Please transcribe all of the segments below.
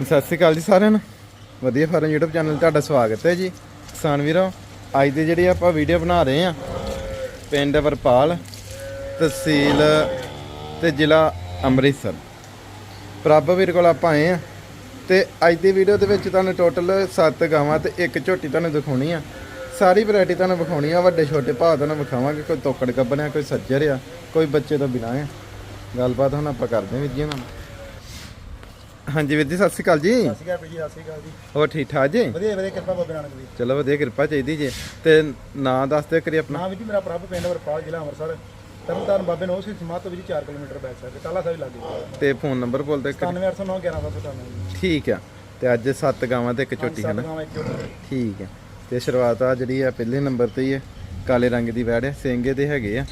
ਸਤਿ ਸ਼੍ਰੀ ਅਕਾਲ ਜੀ ਸਾਰਿਆਂ ਨੂੰ। ਵਧੀਆ ਫਾਰਮ YouTube ਚੈਨਲ ਤੁਹਾਡਾ ਸਵਾਗਤ ਹੈ ਜੀ। ਕਿਸਾਨ ਵੀਰੋ, ਅੱਜ ਦੀ ਜਿਹੜੀ ਆਪਾਂ ਵੀਡੀਓ ਬਣਾ ਰਹੇ ਆ ਪਿੰਡ ਵਰਪਾਲ, ਤਹਿਸੀਲ ਤੇ ਜ਼ਿਲ੍ਹਾ ਅੰਮ੍ਰਿਤਸਰ। ਪ੍ਰਭ ਵੀਰ ਕੋਲ ਆਪਾਂ ਆਏ ਆ ਤੇ ਅੱਜ ਦੀ ਵੀਡੀਓ ਦੇ ਵਿੱਚ ਤੁਹਾਨੂੰ ਟੋਟਲ 7 ਗਾਵਾਂ ਤੇ ਇੱਕ ਝੋਟੀ ਤੁਹਾਨੂੰ ਦਿਖਾਉਣੀ ਆ। ਸਾਰੀ ਵੈਰਾਈਟੀ ਤੁਹਾਨੂੰ ਵਿਖਾਉਣੀ ਆ, ਵੱਡੇ ਛੋਟੇ ਭਾਅ ਤੁਹਾਨੂੰ ਵਿਖਾਵਾਂਗੇ, ਕੋਈ ਤੋਕੜ ਗੱਬਣ ਆ ਕੋਈ ਸੱਜਰ ਆ, ਕੋਈ ਬੱਚੇ ਤੋਂ ਬਿਨਾਂ ਆ। ਗੱਲਬਾਤ ਹੁਣ ਆਪਾਂ ਕਰਦੇ ਹਾਂ ਵੀਰ ਜੀ ਉਹਨਾਂ ਨਾਲ। ਹਾਂਜੀ ਵੀਰ ਜੀ ਸਤਿ ਸ਼੍ਰੀ ਅਕਾਲ ਜੀ। ਸਤਿ ਸ਼੍ਰੀ ਅਕਾਲ ਜੀ ਸਤਿ ਸ਼੍ਰੀ ਅਕਾਲ ਜੀ। ਹੋਰ ਠੀਕ ਠਾਕ ਜੀ? ਵਧੀਆ ਵਧੀਆ ਕਿਰਪਾ ਬਾਬੇ ਨਾਨਕ ਦੀ। ਚਲੋ ਵਧੀਆ ਕਿਰਪਾ ਚਾਹੀਦੀ ਜੀ। ਤੇ ਨਾਂ ਦੱਸ ਦਿਓ ਕਰੀ ਆਪਣਾ। ਨਾਮ ਵੀ ਜੀ ਮੇਰਾ ਪ੍ਰਭ ਪਿੰਡ ਵਰਪਾਲ ਜ਼ਿਲ੍ਹਾ ਅੰਮ੍ਰਿਤਸਰ। ਤਰਨਤਾਰਨ ਬਾਬੇ ਨੌ ਸੀ ਸਮਾਤ ਤੋਂ ਵੀ 4 ਕਿਲੋਮੀਟਰ ਬੈਕ ਸਾਈਡ ਤੇ ਟਾਲਾ ਸਾਹਿਬ ਲਾਗੇ। ਤੇ ਫੋਨ ਨੰਬਰ ਬੋਲ 97809 1197 ਠੀਕ ਆ। ਤੇ ਅੱਜ ਸੱਤ ਗਾਵਾਂ ਤੇ ਇੱਕ ਝੋਟੀ ਹੈ ਨਾ ਠੀਕ ਹੈ ਤੇ ਸ਼ੁਰੂਆਤ ਆ ਜਿਹੜੀ ਆ ਪਹਿਲੇ ਨੰਬਰ ਤੇ ਹੀ ਹੈ ਕਾਲੇ ਰੰਗ ਦੀ ਵੈੜ ਹੈ ਸਿੰਗੇ ਦੇ ਹੈਗੇ ਆ।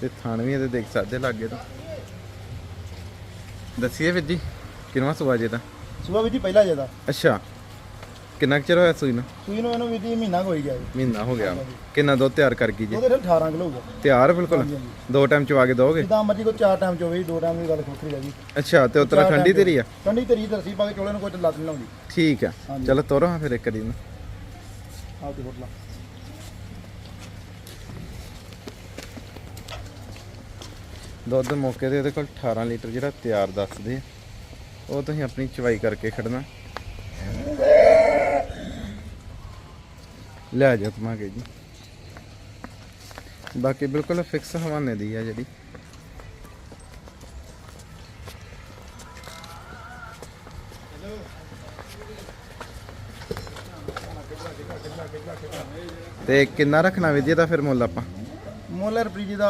ਤੇ ਥਣ ਵੀ ਇਹਦੇ ਦੇਖ ਸਕਦੇ ਲਾਗੇ ਤੋਂ। ਦੱਸੀਏ ਵੀਰ ਜੀ। ਕਿੰਨਵਾਂ ਸੁਆ ਜੇ ਦਾ ਸੁਬਾ ਵੀ ਜੀ ਪਹਿਲਾ ਜਦਾ ਅੱਛਾ। ਕਿੰਨਾ ਕੁ ਚਿਰ ਹੋਇਆ ਸੂਈ ਨੂੰ? ਸੂਈ ਨੂੰ ਇਹਨੂੰ ਵੀ ਜੀ ਮਹੀਨਾ ਕੁ ਹੋਈ ਗਿਆ ਜੀ। ਮਹੀਨਾ ਹੋ ਗਿਆ। ਕਿੰਨਾ ਦੁੱਧ ਤਿਆਰ ਕਰ ਗਈ ਜੀ? ਉਹਦੇ ਨਾਲ 18 ਕਿਲੋ ਹੋ ਗਿਆ। ਤਿਆਰ ਬਿਲਕੁਲ? ਹਾਂਜੀ, ਹਾਂਜੀ। ਦੋ ਟਾਈਮ ਚਵਾ ਕੇ ਦੋਗੇ ਜਿੱਦਾਂ ਮਰਜ਼ੀ ਕੋ ਚਾਰ ਟਾਈਮ ਚ ਹੋਵੇ ਜੀ, ਦੋ ਟਾਈਮ ਦੀ ਗੱਲ ਖੋਖਰੀ ਜੀ। ਅੱਛਾ ਤੇ ਉੱਤਰਾਖੰਡੀ ਤੇਰੀ ਆ? ਠੰਡੀ ਤੇਰੀ ਦਰਸੀ ਪਾ ਕੇ ਚੋਲੇ ਨੂੰ ਕੋਈ ਲੱਤ ਨਹੀਂ ਲਾਉਂਦੀ। ਠੀਕ ਆ। ਹਾਂਜੀ। ਚਲੋ ਤੋਰੋ ਹਾਂ ਫਿਰ ਇੱਕ ਵਾਰੀ ਨੂੰ ਆਪ ਦੀ ਹੋਟਲਾ ਦੁੱਧ ਮੌਕੇ ਤੇ ਇਹਦੇ ਕੋਲ 18 ਲੀਟਰ ਜਿਹੜਾ ਤਿਆਰ ਦੱਸਦੇ ਆ। ਉਹ ਤੁਸੀਂ ਆਪਣੀ ਚਵਾਈ ਕਰਕੇ ਖੜਨਾ। ਲੈ ਜਾ ਤੁਮਾਗੇ ਜੀ। ਬਾਕੀ ਬਿਲਕੁਲ ਫਿਕਸ ਹਵਾਨੇ ਦੀ ਆ ਜਿਹੜੀ। ਤੇ ਕਿੰਨਾ ਰੱਖਣਾ ਵੀ ਜੀ ਇਹਦਾ ਫਿਰ ਮੁੱਲ ਆਪਾਂ। ਮੁੱਲ ਰੁਪਏ ਦਾ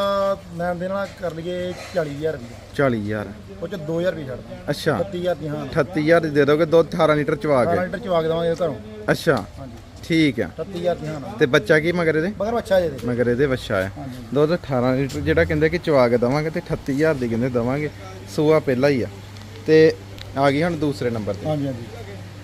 ਮੈਂ ਦੇ ਨਾਲ ਕਰ ਲਈਏ 40000 ਰੁਪਏ 40000 ਉਹ ਚ 2000 ਰੁਪਏ ਛੱਡ ਦਾਂ ਅੱਛਾ। 30000 ਦੀ। ਹਾਂ 38000 ਦੀ ਦੇ ਦੋਗੇ ਦੁੱਧ 18 ਲੀਟਰ ਚਵਾ 12 ਕੇ ਲੀਟਰ ਚਵਾ ਕੇ ਦਵਾਂਗੇ ਘਰੋਂ। ਅੱਛਾ। ਹਾਂਜੀ। ਠੀਕ ਆ 30000 ਦੀ ਹਾਂ ਤੇ ਬੱਚਾ ਕੀ ਮਗਰ ਇਹਦੇ? ਮਗਰ ਬੱਚਾ ਜੇ ਦੇ ਮਗਰ ਇਹਦੇ ਬੱਚਾ ਆ ਹਾਂਜੀ। ਦੁੱਧ 18 ਲੀਟਰ ਜਿਹੜਾ ਕਹਿੰਦੇ ਕਿ ਚਵਾ ਕੇ ਦਵਾਂਗੇ ਤੇ 38000 ਦੀ ਕਹਿੰਦੇ ਦਵਾਂਗੇ। ਸੂਆ ਪਹਿਲਾ ਹੀ ਆ। ਤੇ ਆ ਗਈ ਹੁਣ ਦੂਸਰੇ ਨੰਬਰ ਤੇ। ਹਾਂਜੀ ਹਾਂਜੀ।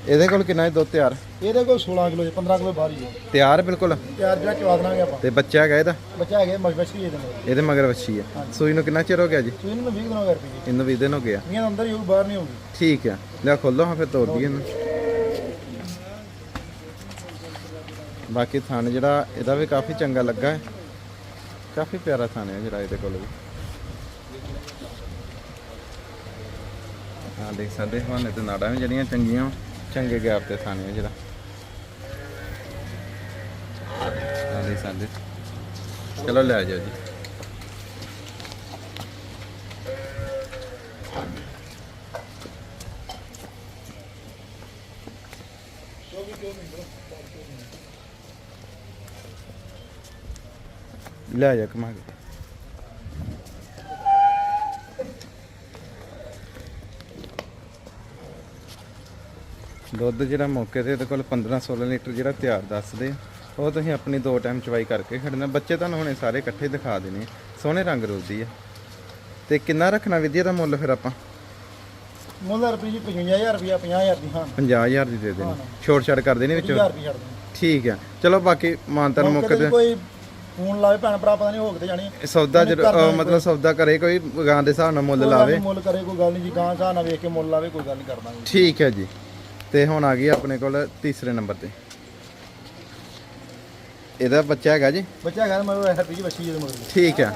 ਇਹਦੇ ਕੋਲ ਕਿੰਨਾ ਹੈ ਦੁੱਧ ਤਿਆਰ? ਇਹਦੇ ਕੋਲ 16 ਕਿਲੋ 15 ਕਿਲੋ ਬਾਹਰ ਹੀ। ਹੈ ਤਿਆਰ ਬਿਲਕੁਲ? ਤਿਆਰ ਜਿਹੜਾ ਚਵਾ ਦੇਣਾਗੇ ਆਪਾਂ। ਤੇ ਬੱਚਾ ਹੈਗਾ ਇਹਦਾ? ਬੱਚਾ ਹੈਗੇ ਮਸ਼ਵਸ਼ੀ ਇਹਦੇ ਨਾਲ। ਇਹਦੇ ਮਗਰ ਵੱਛੀ ਆ ਸੂਈ ਨੂੰ ਕਿੰਨਾ ਚਿਰ ਹੋ ਗਿਆ ਜੀ? ਸੂਈ ਨੂੰ 20 ਦਿਨ ਹੋ ਗਏ ਰੁਪਏ ਇਹਨੂੰ 20 ਦਿਨ ਹੋ ਗਿਆ। ਮੀਆਂ ਅੰਦਰ ਹੀ ਹੋਊ ਬਾਹਰ ਨਹੀਂ ਹੋਊਗੀ। ਠੀਕ ਆ। ਲੈ ਖੋਲੋ ਹਾਂ ਫਿਰ ਤੋੜ ਦਈਏ ਇਹਨੂੰ। ਬਾਕੀ ਥਣ ਜਿਹੜਾ ਇਹਦਾ ਵੀ ਕਾਫੀ ਚੰਗਾ ਲੱਗਾ ਹੈ। ਕਾਫੀ ਪਿਆਰਾ ਥਣ ਹੈ ਜਿਹੜਾ ਇਹਦੇ ਕੋਲ ਵੀ। ਹਾਂ ਦੇਖ ਸਕਦੇ ਹਵਾਨੇ ਤੇ ਨਾੜਾਂ ਵੀ ਜਿਹੜੀਆਂ ਚੰਗੀਆਂ। ਚੰਗੇ ਗੈਪ ਤੇ ਥਣ ਹੈ ਜਿਹੜਾ। ਹਾਂ ਦੇਖ ਚਲੋ ਲੈ ਜਾਓ ਜੀ। ਲੈ ਜਾ ਕਮਾ ਕੇ। ਦੁੱਧ ਜਿਹੜਾ ਮੌਕੇ ਤੇ ਇਹਦੇ ਕੋਲ 15 16 ਲੀਟਰ ਜਿਹੜਾ ਤਿਆਰ ਦੱਸਦੇ ਉਹ ਤੁਸੀਂ ਆਪਣੀ ਦੋ ਟਾਈਮ ਚਵਾਈ ਕਰਕੇ ਖੜਨਾ। ਬੱਚੇ ਤੁਹਾਨੂੰ ਹੁਣੇ ਸਾਰੇ ਇਕੱਠੇ ਦਿਖਾ ਦੇਣੇ। ਸੋਹਣੇ ਰੰਗ ਰੋਦੀ ਆ। ਤੇ ਕਿੰਨਾ ਰੱਖਣਾ ਵਿਦਿਆ ਦਾ ਮੁੱਲ ਫਿਰ ਆਪਾਂ? ਮੁੱਲ ਰੁਪਏ ਜੀ 55000 ਰੁਪਏ 50000 ਦੀ ਹਾਂ। 50000 ਦੀ ਦੇ ਦੇਣੀ। ਛੋਟ ਛਾੜ ਕਰ ਦੇਣੀ ਵਿੱਚੋਂ? 20000 ਰੁਪਏ ਛੱਡ ਦਾਂ ਠੀਕ ਆ। ਚਲੋ ਬਾਕੀ ਮਾਨਤਨ ਮੌਕੇ ਤੇ ਕੋਈ ਫੋਨ ਲਾਵੇ ਭੈਣ ਭਰਾ ਪਤਾ ਨਹੀਂ ਹੋ ਕਿਤੇ ਜਾਣੀ ਸੌਦਾ ਮਤਲਬ ਸੌਦਾ ਕਰੇ ਕੋਈ ਗਾਂ ਦੇ ਹਿਸਾਬ ਨਾਲ ਮੁੱਲ ਲਾਵੇ। ਮੁੱਲ ਕਰੇ ਕੋਈ ਗੱਲ ਨਹੀਂ ਜੀ ਗਾਂ ਸਾਹ ਨਾ ਵੇਖ ਕੇ ਮੁੱਲ ਲਾਵੇ ਕੋਈ ਗੱਲ ਨਹੀਂ ਕਰ ਦਾਂਗੇ ਠੀਕ ਹੈ ਜੀ। ਤੇ ਹੁਣ ਆ ਗਈ ਆਪਣੇ ਕੋਲ ਤੀਸਰੇ ਨੰਬਰ ਤੇ। ਇਹਦਾ ਬੱਚਾ ਹੈਗਾ ਜੀ? ਬੱਚਾ ਹੈਗਾ ਮੈਂ ਉਹ ਰੁਪਏ ਜੀ ਬੱਚੀ ਇਹਦੇ ਮਗਰ। ਠੀਕ ਹੈ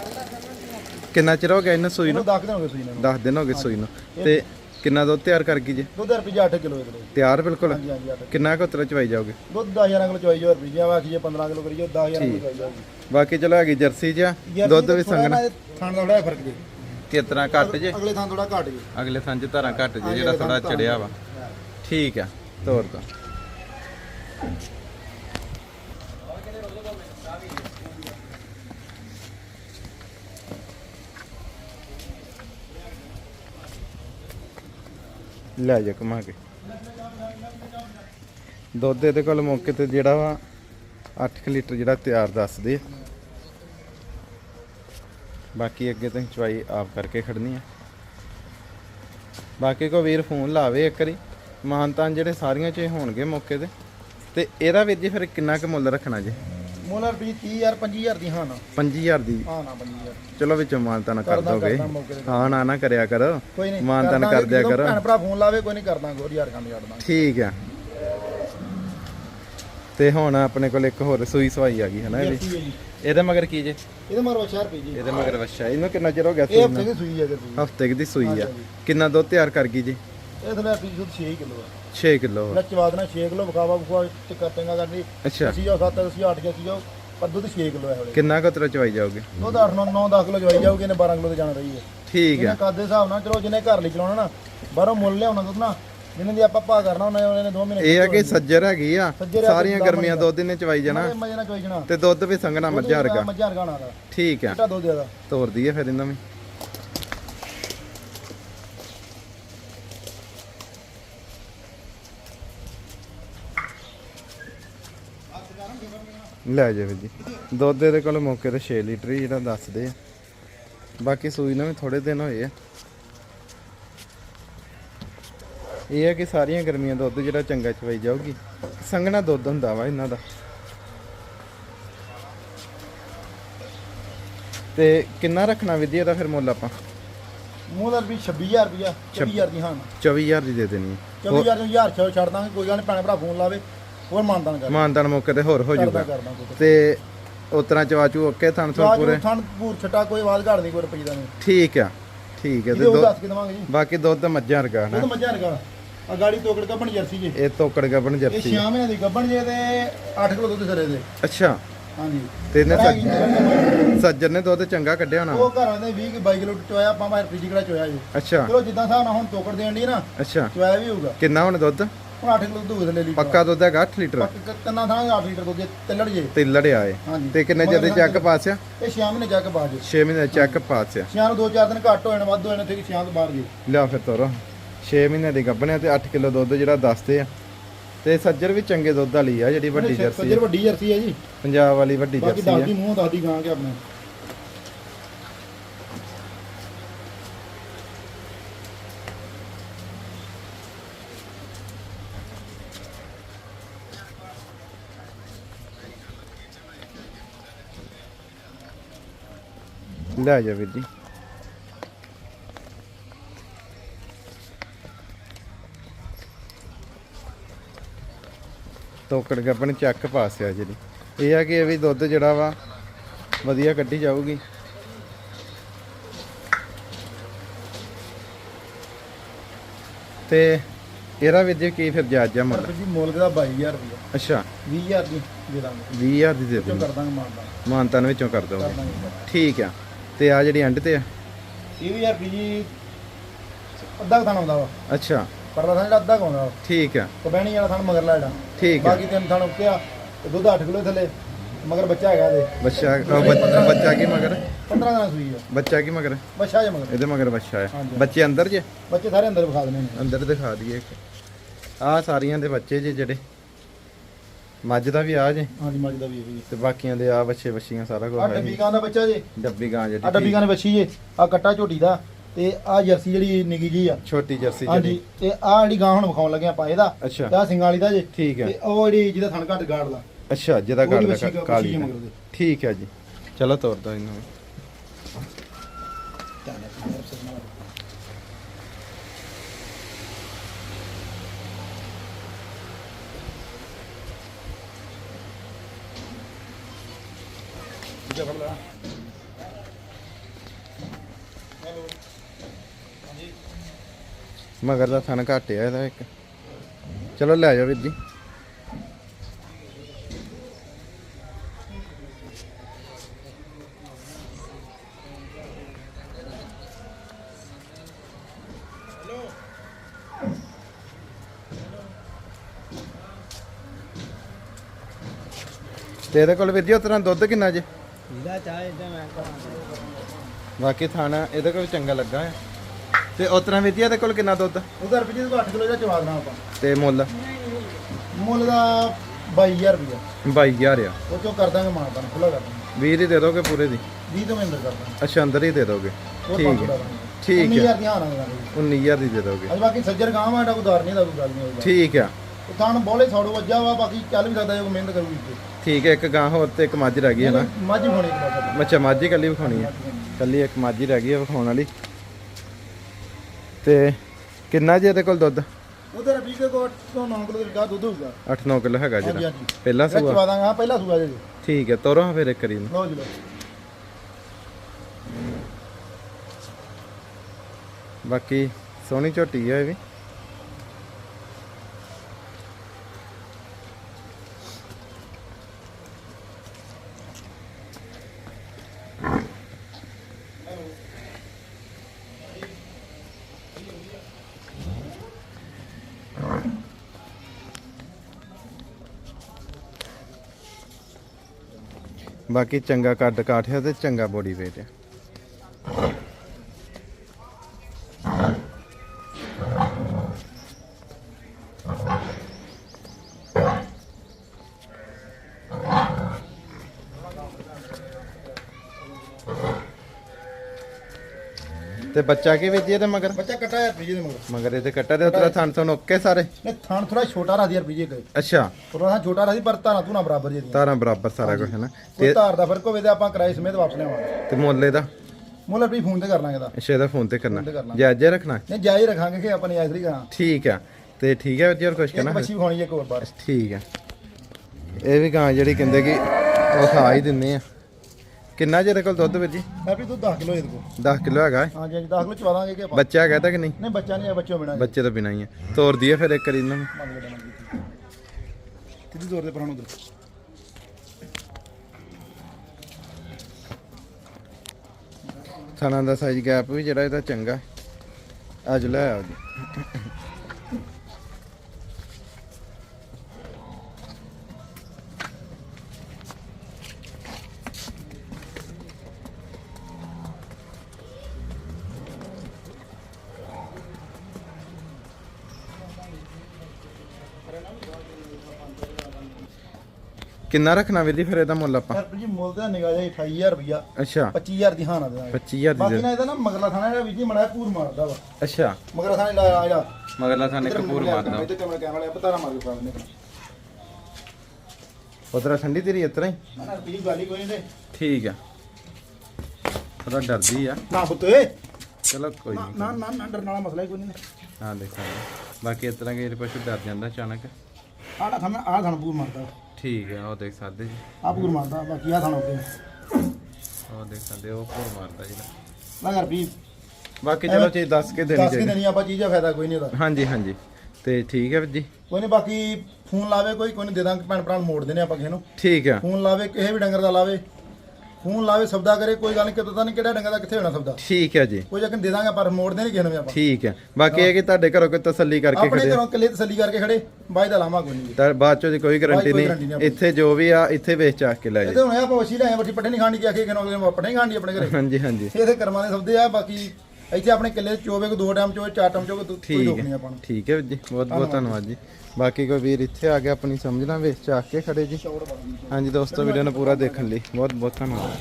ਕਿੰਨਾ ਚਿਰ ਹੋ ਗਿਆ ਇਹਨੂੰ ਸੂਈ ਨੂੰ? ਇਹਨੂੰ ਦੱਸ ਦੇਣਗੇ ਸੂਈ ਨੂੰ। 10 ਦਿਨ ਹੋ ਗਏ ਸੂਈ ਨੂੰ। ਤੇ ਕਿੰਨਾ ਦੁੱਧ ਤਿਆਰ ਕਰ ਗਈ ਜੀ? ਦੁੱਧ ਰੁਪਏ 8 ਕਿਲੋ ਇਹਦੇ ਤਿਆਰ ਬਿਲਕੁਲ? ਹਾਂਜੀ ਹਾਂਜੀ 8 ਕਿੰਨਾ ਕੁ ਉਤਰਾ ਚਵਾਈ ਜਾਓਗੇ? ਦੁੱਧ 10000 ਕਿਲੋ ਚਵਾਈ ਜੋ ਰੁਪਏ ਜੀ। ਆਵਾ ਜੇ 15 ਕਿਲੋ ਕਰੀਏ 10000 ਕਿਲੋ ਚਵਾਈ ਜਾਊਗੀ ਬਾਕੀ ਚਲੋ ਹੈਗੀ ਜਰਸੀ ਜਾਂ ਦੁੱਧ ਵੀ ਸੰਗਣਾ ਖਾਣ ਦਾ ਥੋੜਾ ਫ਼ਰਕ ਜੀ। ਕਿਤਨਾ ਘੱਟ ਜੇ? ਅਗਲੇ ਥਾਂ ਥੋੜਾ ਘਟ ਜੀ। ਅਗਲੇ ਥਾਂ 'ਚ ਧਾਰਾਂ ਘੱਟ ਜੇ ਜਿਹੜਾ ਥੋੜਾ ਚੜਿਆ ਵਾ। ਠੀਕ ਆ ਤੋਰ ਦੋ। ਲੈ ਜਾ ਕਮਾ ਕੇ। ਦੁੱਧ ਇਹਦੇ ਕੋਲ ਮੌਕੇ ਤੇ ਜਿਹੜਾ ਵਾ 8 ਲੀਟਰ ਜਿਹੜਾ ਤਿਆਰ ਦੱਸਦੇ ਆ। ਬਾਕੀ ਅੱਗੇ ਤੁਸੀਂ ਚਵਾਈ ਆਪ ਕਰਕੇ ਖੜਨੀ ਆ। ਬਾਕੀ ਕੋ ਵੀਰ ਫੋਨ ਲਾਵੇ ਇੱਕ ਵਾਰੀ। ਮਾਨਤਾਨ ਜਿਹੜੇ ਸਾਰੀਆਂ ਚ ਹੋਣਗੇ ਮੌਕੇ ਤੇ। ਤੇ ਇਹਦਾ ਵੀਰ ਜੀ ਫਿਰ ਕਿੰਨਾ ਕੁ ਮੁੱਲ ਰੱਖਣਾ ਜੀ? ਮੁੱਲ ਰੁਪਏ 30000 25000 ਦੀ ਹਾਂ ਨਾ। 5000 ਦੀ। ਹਾਂ ਨਾ 25000 ਚਲੋ ਵਿੱਚੋਂ ਮਾਨਤਾ ਨਾ ਕਰ ਦੋਗੇ। ਹਾਂ ਨਾ ਨਾ ਕਰਿਆ ਕਰੋ। ਮਾਨਤਾ ਨਾ ਕਰ ਦਿਆ ਕਰੋ। ਭੈਣ ਭਰਾ ਫੋਨ ਲਾਵੇ ਕੋਈ ਨਹੀਂ ਕਰਦਾ ਗੋਰੀ ਯਾਰ ਕੰਮ ਛੱਡ ਦਾਂਗੇ ਠੀਕ ਆ। ਤੇ ਹੁਣ ਆਪਣੇ ਕੋਲ ਇੱਕ ਹੋਰ ਸੂਈ ਸਵਾਈ ਆ ਗਈ ਹੈ ਨਾ ਇਹਦੀ? ਇਹਦੇ ਮਗਰ ਕੀ ਜੇ? ਇਹਦੇ ਮਾਰੋ 4 ਰੁਪਏ ਜੀ ਇਹਦੇ ਮਗਰ ਵੱਛਾ ਇਹਨੂੰ ਕਿੰਨਾ ਚਿਰ ਹੋ ਗਿਆ ਇਹ ਸੂਈ ਹਫ਼ਤੇ ਦੀ ਸੂਈ ਜਰਸੀ ਹਫ਼ਤੇ ਦੀ ਸੂਈ ਆ। ਕਿੰਨਾ ਦੁੱਧ ਤਿਆਰ ਕਰ ਗਈ ਜੀ? ਇਹ ਥਲੇ ਰੁਪਏ ਦੁੱਧ 6 ਕਿਲੋ ਹੈ 6 ਕਿਲੋ। ਜਿਹੜਾ ਚਵਾਦਣਾ 6 ਕਿਲੋ ਵਿਖਾਵਾ ਵਿਖਾਵਾ ਤੇ ਕਰਤੇਗਾ ਕਰਨੀ। ਅੱਛਾ। ਅਸੀਂ ਜਾਓ 7 ਅਸੀਂ 8 ਅਸੀਂ ਜਾਓ ਪਰ ਦੁੱਧ 6 ਕਿਲੋ ਹੈ ਹਲੇ। ਕਿੰਨਾ ਕੁ ਤਰਾ ਚਵਾਈ ਜਾਓਗੇ ਦੁੱਧ 8 9 9 10 ਕਿਲੋ ਜਵਾਈ ਜਾਊਗੀ ਇਹਨੇ 12 ਕਿਲੋ ਤੇ ਜਾਣਾ ਰਹੀ ਹੈ। ਠੀਕ ਆ ਕੱਦ ਦੇ ਹਿਸਾਬ ਨਾਲ ਚਲੋ ਜਿਹਨੇ ਘਰ ਲਈ ਚਲਾਉਣਾ ਨਾ ਬਾਹਰੋਂ ਮੁੱਲ ਲਿਆਉਣਾ ਦੁੱਧ ਨਾ ਜਿਹਨੇ ਦੀ ਆਪਾਂ ਭਾ ਕਰਨਾ ਉਹਨੇ ਉਹਨੇ 2 ਮਹੀਨੇ ਇਹ ਆ ਕਿ ਸੱਜਰ ਹੈਗੀ ਆ ਆ, ਸਾਰੀਆਂ ਗਰਮੀਆਂ ਦੁੱਧ ਨੇ ਚਵਾਈ ਜਾਣਾ। ਮਜ਼ੇ- ਮਜ਼ੇ ਨਾਲ ਚੋਈ ਜਣਾ। ਤੇ ਦੁੱਧ ਵੀ ਸੰਘਣਾ ਮੱਝਾਂ ਵਰਗਾ। ਮੱਝਾਂ ਠੀਕ ਆ ਚਿੱਟਾ ਦੁੱਧ ਜ਼ਿਆਦਾ ਤੋਰਦੀ ਆ ਫਿਰ ਇਹਨਾਂ ਵੀ। ਲੈ ਜਾ ਵੀਰ ਜੀ। ਦੁੱਧ ਇਹਦੇ ਕੋਲ ਮੌਕੇ ਤੇ 6 ਲੀਟਰ ਹੀ ਜਿਹੜਾ ਦੱਸਦੇ ਆ। ਬਾਕੀ ਸੂਈ ਨੂੰ ਵੀ ਥੋੜੇ ਦਿਨ ਹੋਏ ਆ। ਇਹ ਹੈ ਕਿ ਸਾਰੀਆਂ ਗਰਮੀਆਂ ਦੁੱਧ ਜਿਹੜਾ ਚੰਗਾ ਚਵਾਈ ਜਾਊਗੀ। ਸੰਘਣਾ ਦੁੱਧ ਹੁੰਦਾ ਵਾ ਇਹਨਾਂ ਦਾ। ਤੇ ਕਿੰਨਾ ਰੱਖਣਾ ਵਿਧੀ ਇਹਦਾ ਫਿਰ ਮੁੱਲ ਆਪਾਂ? ਦਾ ਵੀ 26000 ਰੁਪਿਆ 24000 ਦੀ ਹਾਂ। 24000 ਦੀ ਦੇ ਦੇਣੀ ਹੈ 24000 ਨੂੰ ਹਜ਼ਾਰ ਛੱਡ ਛੱਡ ਦਾਂਗੇ ਕੋਈ ਗੱਲ ਨਹੀਂ ਭੈਣ ਭਰਾ ਫੋਨ ਲਾਵੇ। ਹੋਰ ਮਾਨਦਾਨ ਕਰ ਮਾਨਤਾਨ ਮੌਕੇ ਤੇ ਹੋਰ ਹੋ ਜਾਊਗਾ। ਕਰਦਾ ਕੋਈ ਤੇ। ਉਤਰਾ ਚਵਾਚੂ ਓਕੇ ਥਣ ਥਣ ਪੂਰੇ? ਥਣ ਪੂਰ ਛਟਾ ਕੋਈ ਆਵਾਜ਼ ਘੜ ਨਹੀਂ ਕੋਈ ਰੁਪਏ ਦਾ ਨਹੀਂ। ਠੀਕ ਆ ਠੀਕ ਹੈ ਤੇ ਦੁੱਧ ਦੱਸ ਕੇ ਦਵਾਂਗੇ ਜੀ। ਬਾਕੀ ਦੁੱਧ ਤਾਂ ਮੱਝਾਂ ਰਗਾ ਇਹ ਨਾ ਮੱਝਾਂ ਰਗਾ ਆ ਗਾੜੀ ਤੋਕੜ ਕੱਪਣ ਜਰਸੀ ਜੀ। ਇਹ ਤੋਕੜ ਗੱਬਣ ਇਹ ਜਰਸੀ 6 ਮਹੀਨੇ ਦੀ ਗੱਬਣ ਜੇ ਤੇ 8 ਕਿਲੋ ਦੁੱਧ ਸਰੇ ਦੇ। ਅੱਛਾ। ਹਾਂਜੀ। ਤੇ ਇਹਨੇ ਬੜਾ ਹੀ ਸੱਜ- ਸੱਜਰ ਨੇ ਦੁੱਧ ਚੰਗਾ ਕੱਢਿਆ ਹੋਣਾ। ਉਹ ਘਰਾਂ ਦੇ 20 ਕਿ 22 ਕਿਲੋ ਚੋਇਆ ਆਪਾਂ ਮੈਂ ਰੁਪਏ ਕਿਹੜਾ ਚੋਇਆ ਜੀ। ਅੱਛਾ। ਚਲੋ ਜਿੱਦਾਂ ਹਿਸਾਬ ਨਾਲ ਹੁਣ ਤੋਕੜ ਦੇਣ ਦੀ ਨਾ ਅੱਛਾ। ਚੋਇਆ ਵੀ ਹੋਊਗਾ। ਕਿੰਨਾ ਹੁਣ ਦੁੱਧ? ਹੁਣ 8 ਕਿਲੋ ਦੁੱਧ ਲੈ ਲਈ ਪੱਕਾ ਦੁੱਧ ਹੈਗਾ 8 ਲੀਟਰ। ਪੱਕ ਤਿੰਨਾਂ ਥਾਂ 8 ਲੀਟਰ ਦੁੱਧ ਤਿੱਲੜ ਜੇ। ਤੇ ਲੜਿਆ ਏ ਹਾਂਜੀ। ਤੇ ਕਿੰਨੇ ਜਦੇ ਚੱਕ ਪਾਸਿਆ ਇਹ ਸ਼ਾਮ ਨੇ ਜਾ। ਕੇ ਬਾਜ 6 ਮਹੀਨੇ ਚੱਕ ਪਾਸਿਆ ਸ਼ਾਮ ਨੂੰ 2-4 ਦਿਨ ਘੱਟ ਹੋ ਜਾਣ ਵੱਧ ਹੋ ਜਾਣ ਤੇ ਸ਼ਾਮ ਤੋਂ ਬਾਹਰ ਜੀ। ਲਿਆ ਫਿਰ ਤੋਰੋ। 6 ਮਹੀਨੇ ਦੀ ਗੱਭਣਿਆ ਤੇ 8 ਕਿਲੋ ਦੁੱਧ ਜਿਹੜਾ ਦੱਸਦੇ ਆ। ਤੇ ਸੱਜਰ ਵੀ ਚੰਗੇ ਦੁੱਧ ਵਾਲੀ ਆ ਜਿਹੜੀ ਵੱਡੀ ਜਰਸੀ ਸੱਜਰ। ਵੱਡੀ ਜਰਸੀ ਹੈ ਜੀ। ਪੰਜਾਬ ਵਾਲੀ ਵੱਡੀ ਬਾਕੀ ਜਰਸੀ ਆ। ਦੱਸਦੀ ਮੂੰਹ ਦੱਸਦੀ ਗਾਂ ਕੇ ਆਪਣੇ। ਲੈ ਜਾ ਵੀਰ ਜੀ। ਤੋਕੜ ਗੱਬਣ ਚੱਕ ਪਾਸਿਆ ਜਿਹੜੀ। ਇਹ ਆ ਕਿ ਇਹ ਵੀ ਦੁੱਧ ਜਿਹੜਾ ਵਾ ਵਧੀਆ ਕੱਢੀ ਜਾਊਗੀ। ਤੇ ਇਹਦਾ ਵੀਰ ਜੀ ਕੀ ਫਿਰ ਜਾਇਜ਼ ਆ ਮੁੱਲ? ਜੀ ਮੁੱਲ ਦਾ 22000 ਰੁਪਏ ਅੱਛਾ। 20000 ਦੀ ਦੇ ਦਾਂਗੇ। 20000 ਦੀ ਦੇ ਚੋ ਕਰ ਦਾਂਗੇ ਮਾਨਤਾਨ। ਵਿੱਚੋਂ ਕਰ ਦਾਂਗੇ। ਠੀਕ ਆ। ਤੇ ਆ ਜਿਹੜੀ ਐਂਡ ਤੇ ਆ? 20000 ਰੁਪਏ ਜੀ ਅੱਧਾ ਕੁ ਆਉਂਦਾ ਵਾ। ਅੱਛਾ। ਪਰਲਾ ਥਾਂ ਜਿਹੜਾ ਅੱਧਾ ਕੁ ਆਉਂਦਾ ਵਾ। ਠੀਕ ਆ। ਕਬੈਣੀ ਵਾਲਾ ਥਾਂ ਮਗਰਲਾ ਜਿਹੜਾ। ਠੀਕ ਆ। ਬਾਕੀ ਤਿੰਨ ਥਾਂ ਉੱਤੇ ਆ ਤੇ ਦੁੱਧ 8 ਕਿਲੋ ਥੱਲੇ ਮਗਰ ਬੱਚਾ ਹੈਗਾ ਇਹਦੇ। ਬੱਚਾ ਉਹ ਬੱਚ- ਬੱਚਾ ਕੀ ਮਗਰ? 15 ਦਿਨਾਂ ਸੂਈ ਆ। ਬੱਚਾ ਕੀ ਮਗਰ? ਬੱਚਾ ਜੇ ਮਗਰ। ਇਹਦੇ ਮਗਰ ਬੱਚਾ ਹੈ ਹਾਂਜੀ। ਬੱਚੇ ਅੰਦਰ ਜੇ? ਬੱਚੇ ਸਾਰੇ ਅੰਦਰ ਵਿਖਾ ਦੇਣੇ ਨੇ। ਅੰਦਰ ਦਿਖਾ ਦਈਏ ਆ ਸਾਰੀਆਂ ਦੇ ਬੱਚੇ ਜੇ ਜਿਹੜੇ। ਮੱਝ ਦਾ ਵੀ ਆ ਜੇ। ਹਾਂਜੀ ਮੱਝ ਦਾ ਵੀ ਇਹ ਤੇ ਬਾਕੀਆਂ ਦੇ ਆ ਬੱਚੇ ਬੱਚੀਆਂ ਸਾਰਾ ਕੁਝ ਆ ਹੈ ਡੱਬੀ ਕਾਂ ਦਾ ਬੱਚਾ ਜੇ। ਡੱਬੀ ਗਾਂ ਆ ਜਿਹੜੀ ਡੱਬੀ ਕਾਂ ਦੇ ਬੱਚੀ ਜੇ। ਆ ਕੱਟਾ ਝੋਟੀ ਦਾ ਤੇ ਆ ਜਰਸੀ ਜਿਹੜੀ ਨਿੱਗੀ ਜੀ ਆ। ਛੋਟੀ ਜਰਸੀ ਹਾਂਜੀ ਜਿਹੜੀ। ਤੇ ਆ ਜਿਹੜੀ ਗਾਂ ਹੁਣ ਵਿਖਾਉਣ ਲੱਗੇ ਆਪਾਂ ਇਹਦਾ ਅੱਛਾ। ਤੇ ਆ ਸਿੰਗਾਂ ਵਾਲੀ ਦਾ ਜੇ। ਠੀਕ ਹੈ ਤੇ ਉਹ ਜਿਹੜੀ ਜਿਹਦਾ ਥਣ ਘੱਟ ਗਾੜਦਾ ਅੱਛਾ ਜਿਹਦਾ ਉਹਦੀ ਗਾੜ ਬੱਚੀ ਦਾ ਕ- ਕਾਲੀ ਬੱਚੀ ਦਾ। ਮਗਰ ਦੇ। ਠੀਕ ਹੈ ਜੀ। ਚਲੋ ਤੋਰ ਦੋ ਇਹਨੂੰ। ਵੀ। ਮਗਰ ਦਾ ਥਣ ਘੱਟ ਇਹਦਾ ਇੱਕ। ਚਲੋ ਲੈ ਜਾਓ ਵੀਰ ਜੀ। ਤੇ ਇਹਦੇ ਕੋਲ ਵੀਰ ਜੀ ਉਤਰਾ ਦੁੱਧ ਕਿੰਨਾ ਜੇ? ਇਹਦਾ ਚਾਹੇ ਇਦਾਂ ਮੈਂ ਬਾਕੀ ਥਾਣਾ ਇਹਦੇ ਕੋਲ ਚੰਗਾ ਲੱਗਾ ਹੈ। ਤੇ ਉਤਰਾ ਜੀ ਇਹਦੇ ਕੋਲ ਕਿੰਨਾ ਦੁੱਧ? ਉਹਦਾ ਰੁਪਏ ਤੋਂ 8 ਕਿਲੋ ਦਾ ਚਵਾ ਦੇਣਾ ਆਪਾਂ। ਤੇ ਮੁੱਲ? ਮੁੱਲ ਦਾ 22000 ਰੁਪਏ 22000 ਆ। ਉਹ ਚੋਂ ਕਰ ਦਾਂਗੇ ਮਾਨਦਾਨ ਖੁੱਲਾ ਕਰ ਦਾਂਗੇ। 20 ਦੀ ਦੇ ਦੋਗੇ ਪੂਰੇ ਦੀ? 20 ਤੋਂ ਮੈਂ ਅੰਦਰ ਕਰ ਦਾਂਗੇ। ਅੱਛਾ ਅੰਦਰ ਹੀ ਦੇ ਦੋਗੇ। ਉਹ ਠੀਕ ਹੈ। ਦਾ ਠੀਕ ਹੈ। 19000 ਦੀ ਆਣਾ ਦਾਂਗੇ 19000 ਦੀ ਦੇ ਦੋਗੇ। ਅੱਜ ਬਾਕੀ ਸੱਜਰ ਗਾਂ ਵਾਂ ਦਾ ਕੋਈ ਦਰ ਨਹੀਂ ਦਾ ਕੋਈ ਗੱਲ ਨਹੀਂ ਹੋਊਗਾ ਠੀਕ ਆ। ਥਾਣ ਬੋਲੇ ਸਾੜੂ ਵੱਜਾ ਵਾ ਬਾਕੀ ਚੱਲ ਵੀ ਸਕਦਾ ਜੇ ਮਿਹਨਤ ਕਰੂਗੀ ਠੀਕ ਹੈ ਇੱਕ ਗਾਂ ਹੋਰ ਤੇ ਇੱਕ ਮੱਝ ਰਹਿ ਗਈ ਹੈ ਨਾ? ਮੱਝ ਹੋਣੀ ਇੱਕ ਪਾਸੇ। ਮੱਛਾ ਮੱਝ ਹੀ ਕੱਲੀ ਵਿਖਾਉਣੀ ਹੈ। ਕੱਲੀ ਇੱਕ ਮੱਝ ਹੀ ਰਹਿ ਗਈ ਹੈ ਵਿਖਾਉਣ ਵਾਲੀ। ਤੇ ਕਿੰਨਾ ਜੀ ਇਹਦੇ ਕੋਲ ਦੁੱਧ? ਉਹਦੇ ਰਬੀ ਕੇ ਕੋਟ ਤੋਂ 9 ਕਿਲੋ ਦਾ ਦੁੱਧ ਹੋਊਗਾ। 8-9 ਕਿਲੋ ਹੈਗਾ ਹਾਂਜੀ ਜਿਹੜਾ। ਹਾਂਜੀ ਪਹਿਲਾ ਇਹ ਸੂਆ? ਚਵਾ ਦਾਂਗਾ ਹਾਂ ਪਹਿਲਾ ਸੂਆ ਜੇ। ਠੀਕ ਹੈ ਤੋਰੋ ਫਿਰ ਇੱਕ ਕਰੀ ਲਓ ਜੀ ਲਓ। ਬਾਕੀ ਸੋਹਣੀ ਝੋਟੀ ਹੈ ਇਹ ਵੀ। ਬਾਕੀ ਚੰਗਾ ਕੱਦ ਕਾਠਿਆ ਤੇ ਚੰਗਾ ਬੋਡੀ weight ਹੈ ਤੇ ਬੱਚਾ ਕੀ ਵੇਚੀ ਇਹਦੇ ਮਗਰ? ਬੱਚਾ ਕਟਾ ਯਾਰ ਰੁਪਈਏ ਦੇ ਮਗਰ। ਮਗਰ ਇਹਦੇ ਕੱਟਾ ਦੇ ਉਤਰਾ ਥਣ ਥਣ ਓਕੇ ਸਾਰੇ? ਨੇ ਥਾਣ ਥੋੜਾ ਛੋਟਾ ਰਾਦੀ ਰੁਪਈਏ ਕਹੇ ਅੱਛਾ। ਥੋੜਾ ਛੋਟਾ ਰਾਦੀ ਪਰ ਧਾਰਾਂ ਤੂੰ ਨਾ ਬਰਾਬਰ ਜੇ ਤਾਰਾਂ ਬਰਾਬਰ ਸਾਰਾ ਕੁਝ ਹੈ ਨਾ। ਤੇ ਧਾਰ ਦਾ ਫ਼ਰਕ ਹੋਵੇ ਤੇ ਆਪਾਂ ਕਿਰਾਏ ਸਮੇਤ ਵਾਪਸ ਲਿਆਵਾਂਗੇ। ਤੇ ਮੁੱਲ ਇਹਦਾ? ਮੁੱਲ ਆਪਣੀ ਫੋਨ ਤੇ ਕਰ ਲਾਂਗੇ ਦਾ ਅੱਛਾ ਇਹਦਾ ਫੋਨ ਤੇ ਕਰਨਾ। ਜਾਇਜ਼ ਰੱਖਣਾ? ਨਹੀਂ ਜਾਈ ਰੱਖਾਂਗੇ ਕਿ ਆਪਾਂ ਨਹੀਂ ਆਇਸਰੀ ਕਰਾਂ ਠੀਕ ਆ। ਤੇ ਠੀਕ ਹੈ ਜੀ ਹੋਰ ਕੁਝ ਕਹਿਣਾ? ਬੱਚੀ ਹੈ ਇੱਕ ਹੋਰ ਬਾਰ ਠੀਕ ਆ। ਇਹ ਵੀ ਗਾਂ ਜਿਹੜੀ ਕਹਿੰਦੇ ਕਿ ਉਹ ਖਾ ਹੀ ਦਿੰਦੇ ਆ। ਕਿੰਨਾ ਜਿਹਦੇ ਕੋਲ ਦੁੱਧ ਵੀਰ ਜੀ? ਮੈਂ ਵੀ ਤੂੰ 10 ਕਿਲੋ ਇਹਦੇ ਕੋਲ। 10 ਕਿਲੋ ਹੈਗਾ ਹੈ। ਹਾਂਜੀ ਹਾਂਜੀ 10 ਕਿਲੋ ਚਵਾ ਦਾਂਗੇ ਕਿ ਆਪਾਂ। ਬੱਚਾ ਕਹਤਾ ਕਿ ਨਹੀਂ? ਨਹੀਂ ਬੱਚਾ ਨਹੀਂ ਹੈ ਬੱਚੇ ਬਿਨਾ ਬੱਚੇ ਤੋਂ ਬਿਨਾਂ ਹੀ ਹੈ। ਤੋਰ ਦਈਏ ਫਿਰ ਇੱਕ ਵਾਰੀ ਇਹਨਾਂ ਨੂੰ। ਮੰਗ ਲੈਣਾ ਕਿੱਦੀ ਜ਼ੋਰ ਦੇ ਪਰਾਣੋ ਉਧਰ? ਥਾਣਾ ਦਾ ਸਾਈਜ਼ ਗੈਪ ਵੀ ਜਿਹੜਾ ਇਹਦਾ ਚੰਗਾ। ਅੱਜ ਲੈ ਆਓ ਜੀ। ਕਿੰਨਾ ਰੱਖਣਾ ਵੀਰ ਜੀ ਫਿਰ ਇਹਦਾ ਮੁੱਲ ਆਪਾਂ? ਯਾਰ ਜੀ ਮੁੱਲ ਦਾ ਨਿਗਾਹ ਜਾਈ 28000 ਰੁਪਿਆ ਅੱਛਾ। 25000 ਦੀ ਹਾਨਾ ਦੇਣਾ। 25000 ਦੀ ਬਾਕੀ ਦੇ। ਨਾ ਇਹਦਾ ਨਾ ਮਗਰਲਾ ਥਾਣਾ ਜਿਹੜਾ ਵੀ ਜੀ ਮੜਾ ਪੂਰ ਮਾਰਦਾ ਵਾ। ਅੱਛਾ। ਮਗਰਲਾ ਥਾਣੇ ਲਾਇਆ ਆ ਜਾ ਮਗਰਲਾ ਥਾਣੇ ਕਪੂਰ ਮਾਰਦਾ। ਇੱਥੇ ਕੈਮਰਾ ਕੈਮਰਾ ਲਿਆ ਪਤਾ ਨਾ ਮਾਰ ਕੇ ਪਾਉਂਦੇ ਉਧਰ ਠੰਡੀ ਤੇਰੀ ਇਤਰਾ ਹੀ? ਨਾ ਨਾ ਰੁਪਈਏ ਗਾਲੀ ਕੋਈ ਨਹੀਂ ਤੇ। ਠੀਕ ਆ। ਥੋੜਾ ਡਰਦੀ ਆ। ਨਾ ਪੁੱਤੇ। ਚਲੋ ਕੋਈ ਨਹੀਂ। ਨਾ ਨਾ ਨਾ ਡਰਨ ਵਾਲਾ ਮਸਲਾ ਹੀ ਕੋਈ ਨਹੀਂ ਹਾਂ ਦੇਖਾਂਗੇ ਬਾਕੀ ਇਸ ਤਰ੍ਹਾਂ ਕਿ ਪਸ਼ੂ ਡਰ ਜਾਂਦਾ ਅਚਾਨਕ। ਆਹ ਆਹ ਥਾਣਾ ਪੂਰ ਮਾਰਦਾ। ਠੀਕ ਹੈ ਉਹ ਦੇਖ ਸਕਦੇ ਜੀ। ਆਹ ਪੂਰ ਮਾਰਦਾ ਬਾਕੀ ਆਹ ਥਾਣਾ ਉੱਤੇ। ਉਹ ਦੇਖ ਸਕਦੇ ਉਹ ਭੋਰ ਮਾਰਦਾ ਨਾ ਯਾਰ ਵੀ ਬਾਕੀ ਚਲੋ ਚੀਜ਼ ਦੱਸ ਕੇ ਦੇਣੀ ਦੱਸ ਕੇ ਚਾਹੀਦੀ। ਦੇਣੀ ਆਪਾਂ ਚੀਜ਼ ਦਾ ਫਾਇਦਾ ਕੋਈ ਨਹੀਂ ਉਹਦਾ। ਹਾਂਜੀ ਹਾਂਜੀ। ਤੇ ਠੀਕ ਹੈ ਵੀਰ ਜੀ। ਕੋਈ ਨਹੀਂ ਬਾਕੀ ਫੋਨ ਲਾਵੇ ਕੋਈ ਕੋਈ ਨਹੀਂ ਦੇ ਦਾਂਗੇ ਭੈਣ ਭਰਾ ਨੂੰ ਮੋੜ ਦੇਣੇ ਆਪਾਂ ਕਿਸੇ ਨੂੰ। ਠੀਕ ਆ ਫੋਨ ਲਾਵੇ ਕਿਸੇ ਵੀ ਡੰਗਰ ਦਾ ਲਾਵੇ। ਫੋਨ ਲਾਵੇ ਸਬਦਾ ਕਰੇ ਕੋਈ ਗੱਲ ਨਹੀਂ ਕਿ ਪਤਾ ਨਹੀਂ ਕਿਹੜਾ ਡੰਗਰ ਦਾ ਕਿੱਥੇ ਹੋਣਾ ਸਬਦਾ? ਠੀਕ ਹੈ ਜੀ। ਕੋਈ ਜਕਨ ਦੇ ਦਾਂਗੇ ਪਰ ਮੋੜ ਦੇ ਨਹੀਂ ਕਿਸੇ ਨੂੰ ਵੀ ਆਪਾਂ। ਠੀਕ ਹੈ। ਬਾਕੀ ਇਹ ਕਿ ਤੁਹਾਡੇ ਘਰੋਂ ਕੋਈ ਤਸੱਲੀ ਕਰਕੇ ਆਪਣੇ ਖੜੇ। ਘਰੋਂ ਇਕੱਲੇ ਤਸੱਲੀ ਕਰਕੇ ਖੜੇ ਬਾਈ ਦਾ ਲਾਵਾਂ ਕੋਈ ਨਹੀਂ ਤਾਂ ਬਾਅਦ ਚੋਂ ਦੀ ਕੋਈ ਗਾਰੰਟੀ ਨਹੀਂ। ਇੱਥੇ ਜੋ ਵੀ ਆ ਇੱਥੇ ਵੇਚ ਚਾਹ ਕੇ ਲੈ ਇਹ ਜੀ ਤਾਂ ਹੁਣ ਆਪਾਂ ਵਸੀ ਲੈ ਆਏ ਬੱਟੀ ਪੱਟੇ ਨਹੀਂ ਖਾਣੀ ਕਿ ਆਖੇ ਕਿਨੋਂ ਆਪਣੇ ਹੀ ਖਾਣੀ ਆਪਣੇ ਘਰੇ। ਹਾਂਜੀ ਹਾਂਜੀ। ਇਹਦੇ ਕਰਮਾਂ ਦੇ ਸਬਦੇ ਆ ਬਾਕੀ ਇੱਥੇ ਆਪਣੇ ਕਿੱਲੇ ਚੋਵੇ ਕੋ ਦੋ ਟਾਈਮ ਚੋਵੇ ਚਾਰ ਟਾਈਮ ਚੋਵੇ ਕੋਈ ਠੀਕ ਦੁੱਖ ਨਹੀਂ ਹੈ ਆਪਾਂ ਨੂੰ। ਠੀਕ ਹੈ ਵੀਰ ਜੀ। ਬਹੁਤ ਬਹੁਤ ਧੰਨਵਾਦ ਜੀ। ਬਾਕੀ ਕੋਈ ਵੀਰ ਇੱਥੇ ਆ ਗਿਆ ਆਪਣੀ ਸਮਝਣਾ ਵਿੱਚ ਚਾਹ ਕੇ ਖੜੇ ਜੀ। ਹਾਂਜੀ ਦੋਸਤੋ, ਵੀਡੀਓ ਨੂੰ ਪੂਰਾ ਦੇਖਣ ਲਈ ਬਹੁਤ ਬਹੁਤ ਧੰਨਵਾਦ।